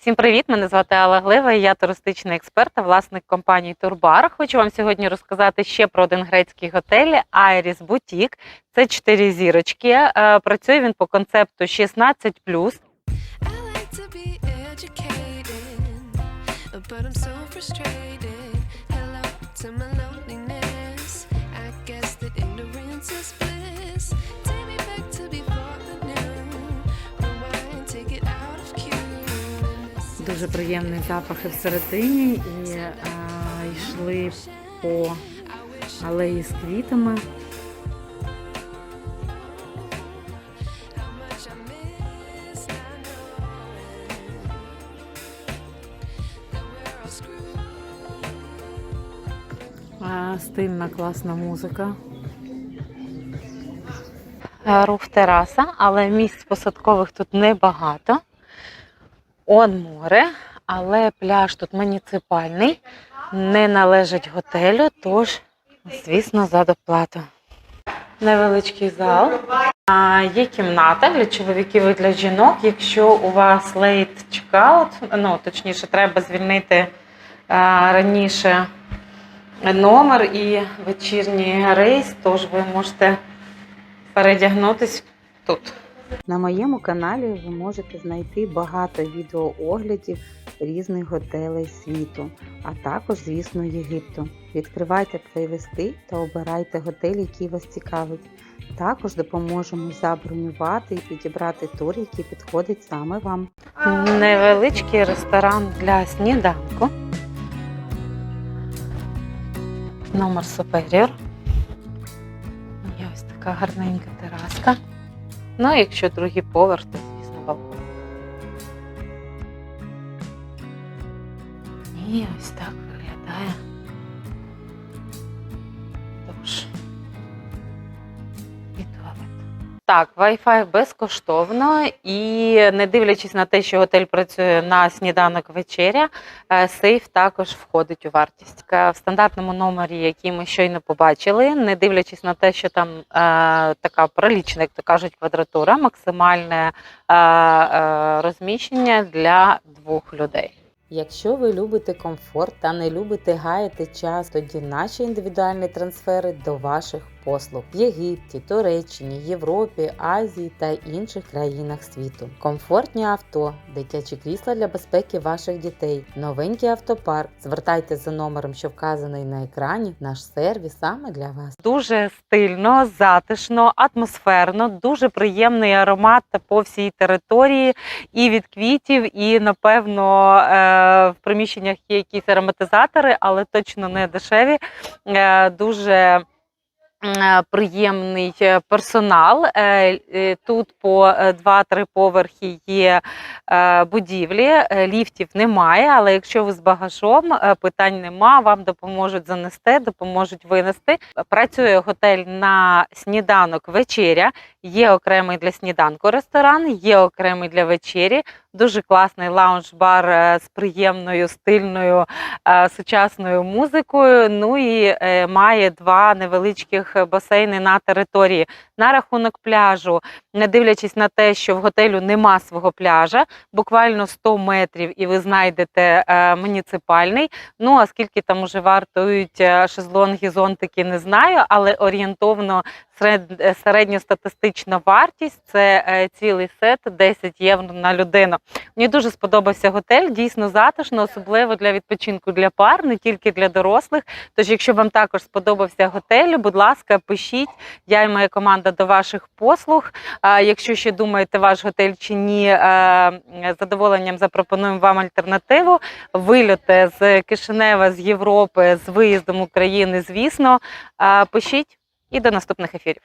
Всім привіт! Мене звати Алла Глива, я туристичний експерт та власник компанії Турбар. Хочу вам сьогодні розказати ще про один грецький готель Айріс Бутік. Це чотири зірочки. Е, Працює він по концепту 16+. I like to be educated, but I'm so frustrated. Hello to my Дуже приємні запахи всередині і е, йшли по алеї з квітами. Стильна класна музика. Е, Руф тераса, але місць посадкових тут небагато. Он море, але пляж тут муніципальний, не належить готелю, тож, звісно, за доплату. Невеличкий зал. Є кімната для чоловіків і для жінок. Якщо у вас лейт чекаут, ну точніше, треба звільнити а, раніше номер і вечірній рейс, тож ви можете передягнутись тут. На моєму каналі ви можете знайти багато відеооглядів різних готелей світу, а також, звісно, Єгипту. Відкривайте плейлисти та обирайте готель, який вас цікавить. Також допоможемо забронювати і підібрати тур, який підходить саме вам. Невеличкий ресторан для сніданку. Номер Superior. Є ось така гарненька. Ну, якщо другий поверх, то звісно балкон. І ось так Так, Wi-Fi безкоштовно, і не дивлячись на те, що готель працює на сніданок вечеря, е, сейф також входить у вартість. Е, В стандартному номері, який ми щойно побачили, не дивлячись на те, що там е, така прилічна, як то кажуть, квадратура, максимальне е, е, розміщення для двох людей. Якщо ви любите комфорт та не любите гаяти час, тоді наші індивідуальні трансфери до ваших послуг в Єгипті, Туреччині, Європі, Азії та інших країнах світу. Комфортні авто, дитячі крісла для безпеки ваших дітей, новенький автопарк. Звертайтеся за номером, що вказаний на екрані. Наш сервіс саме для вас. Дуже стильно, затишно, атмосферно, дуже приємний аромат по всій території, і від квітів, і напевно е, в приміщеннях є якісь ароматизатори, але точно не дешеві. Е, Дуже приємний е, персонал. Е, е, Тут по е, 2-3 поверхи є е, будівлі, е, ліфтів немає, але якщо ви з багажом, е, питань нема, вам допоможуть занести, допоможуть винести. Працює готель на сніданок вечеря. Є окремий для сніданку ресторан, є окремий для вечері. Дуже класний лаунж-бар е, з приємною стильною е, сучасною музикою. Ну і е, має два невеличких басейни на території. На рахунок пляжу, не дивлячись на те, що в готелю нема свого пляжа, буквально 100 метрів, і ви знайдете муніципальний. Ну а скільки там уже вартують шезлонги, зонтики, не знаю, але орієнтовно середньостатистична вартість це е, цілий сет 10 євро на людину. Мені дуже сподобався готель, дійсно затишно, особливо для відпочинку для пар, не тільки для дорослих. Тож, якщо вам також сподобався готель, будь ласка, пишіть. Я і моя команда до ваших послуг. Якщо ще думаєте, ваш готель чи ні, е, з задоволенням запропонуємо вам альтернативу. Вильоти з Кишинева, з Європи, з виїздом України, звісно. Е, Пишіть і до наступних ефірів.